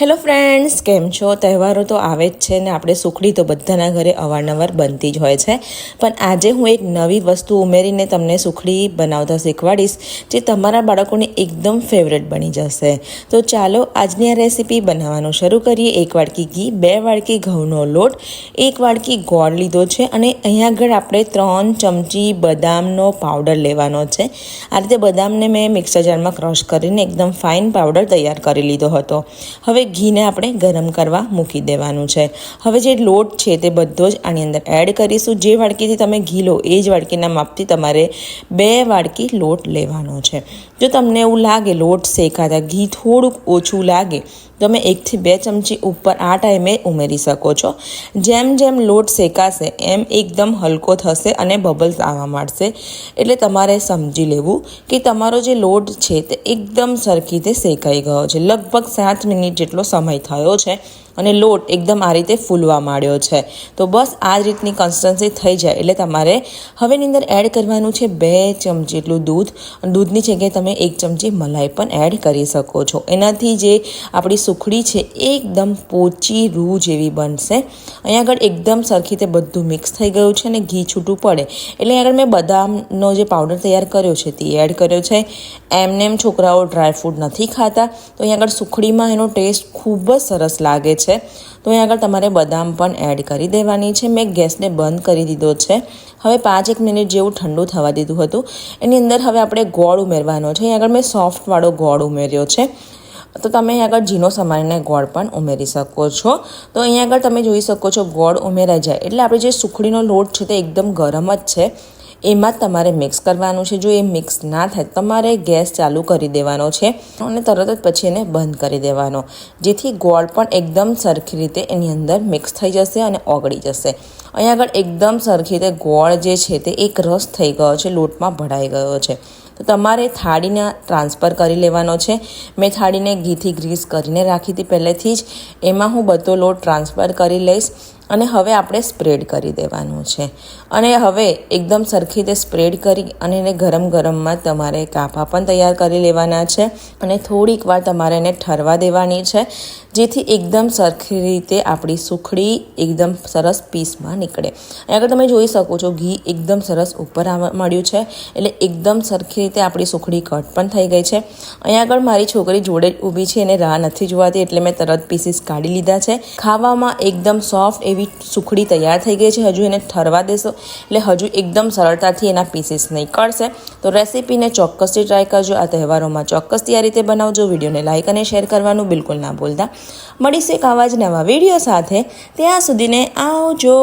Hello friends, કેમ છો? તહેવારો તો આવે જ છે ને આપણે સુખડી તો બધાના ઘરે અવારનવાર બનતી જ હોય છે. પણ આજે હું એક નવી વસ્તુ ઉમેરીને તમને સુખડી બનાવતા શીખવાડીશ, જે તમારા બાળકોને એકદમ ફેવરેટ બની જશે. તો ચાલો આજની આ રેસીપી બનાવવાનું શરૂ કરીએ. એક વાડકી ઘી, બે વાડકી ઘઉંનો લોટ, એક વાડકી ગોળ લીધો છે અને અહીંયા આગળ આપણે ત્રણ ચમચી બદામનો પાવડર લેવાનો છે. આ રીતે બદામને મેં મિક્સર જારમાં ક્રશ કરીને એકદમ ફાઇન પાવડર તૈયાર કરી લીધો હતો. હવે ઘીને આપણે ગરમ કરવા મૂકી દેવાનું છે. હવે જે લોટ છે તે બધો જ આની અંદર એડ કરીશું. જે વાડકીથી તમે ઘી લો, એ જ વાડકીના માપથી તમારે બે વાડકી લોટ લેવાનો છે. જો તમને એવું લાગે લોટ શેકાતા, ઘી થોડુંક ઓછું લાગે તમે એકથી બે ચમચી ઉપર આ ટાઈમે ઉમેરી શકો છો. જેમ જેમ લોટ શેકાશે, એમ એકદમ હલકો થશે અને બબલ્સ આવવા માંડશે. એટલે તમારે સમજી લેવું કે તમારો જે લોટ છે તે એકદમ સરખી રીતે શેકાઈ ગયો છે. લગભગ સાત મિનિટ જેટલો સમય થયો છે અને લોટ એકદમ આ રીતે ફૂલવા માંડ્યો છે. તો બસ આ જ રીતની કન્સિસ્ટન્સી થઈ જાય. એટલે તમારે હવેની અંદર એડ કરવાનું છે બે ચમચી જેટલું દૂધ. દૂધની જગ્યાએ તમે એક ચમચી મલાઈ પણ એડ કરી શકો છો. એનાથી જે આપણી સુખડી છે, એકદમ પોચી રૂ જેવી બનશે. અહીંયા આગળ એકદમ સરખી રીતે બધું મિક્સ થઈ ગયું છે અને ઘી છૂટું પડે. એટલે આગળ મેં બદામનો જે પાવડર તૈયાર કર્યો છે તે એડ કર્યો છે. એમને એમ છોકરાઓ ડ્રાયફ્રૂટ નથી ખાતા. તો અહીંયા આગળ સુખડીમાં એનો ટેસ્ટ ખૂબ જ સરસ લાગે છે. તો અહીંયા આગળ તમારે બદામ પણ એડ કરી દેવાની છે. મેં ગેસને બંધ કરી દીધો છે. હવે પાંચ એક મિનિટ જેવું ઠંડુ થવા દીધું હતું. એની અંદર હવે આપણે ગોળ ઉમેરવાનો છે. અહીંયા આગળ મેં સોફ્ટવાળો ગોળ ઉમેર્યો છે. તો તમે અહીં આગળ ઝીણો સમારીને ગોળ પણ ઉમેરી શકો છો. તો અહીંયા આગળ તમે જોઈ શકો છો ગોળ ઉમેરાઈ જાય. એટલે આપણે જે સુખડીનો લોટ છે તે એકદમ ગરમ જ છે. એમાં તમારે મિક્સ કરવાનું છે. જો એ મિક્સ ના થાય, તમારે ગેસ ચાલુ કરી દેવાનો છે અને તરત જ પછી એને બંધ કરી દેવાનો. જેથી ગોળ પણ એકદમ સરખી રીતે એની અંદર મિક્સ થઈ જશે અને ઓગળી જશે. અહીંયા આગળ એકદમ સરખી રીતે ગોળ જે છે તે એક રસ થઈ ગયો છે, લોટમાં ભળાઈ ગયો છે. તો તમારે થાળીને ટ્રાન્સફર કરી લેવાનો છે. મેં થાળીને ઘીથી ગ્રીસ કરીને રાખી હતી પહેલેથી જ. એમાં હું બધો લોટ ટ્રાન્સફર કરી લઈશ અને હવે આપણે સ્પ્રેડ કરી દેવાનું છે. અને હવે એકદમ સરખી રીતે સ્પ્રેડ કરી અને એને ગરમ ગરમમાં તમારે કાપા પણ તૈયાર કરી લેવાના છે. અને થોડીક વાર તમારે એને ઠરવા દેવાની છે. જેથી એકદમ સરખી રીતે આપણી સુખડી એકદમ સરસ પીસમાં નીકળે. આગળ તમે જોઈ શકો છો, ઘી એકદમ સરસ ઉપર આવવા મળ્યું છે. એટલે એકદમ સરખી રીતે આપણી સુખડી કટ પણ થઈ ગઈ છે. અહીંયા આગળ મારી છોકરી જોડે ઊભી છે, એને રાહ નથી જોવાતી, એટલે મેં તરત પીસીસ કાઢી લીધા છે. ખાવામાં એકદમ સોફ્ટ એવી સુખડી તૈયાર થઈ ગઈ છે. હજુ એને ઠરવા દેશો. એટલે હજુ એકદમ સરળતાથી એના પીસીસ નીકળશે. તો રેસીપીને ચોક્કસથી ટ્રાય કરજો. આ તહેવારોમાં ચોક્કસથી આ રીતે બનાવજો. વિડીયોને લાઇક અને શેર કરવાનું બિલકુલ ના ભૂલતા. મળીશું એક આવા જ નવા વીડિયો સાથે. ત્યાં સુધીને આવજો.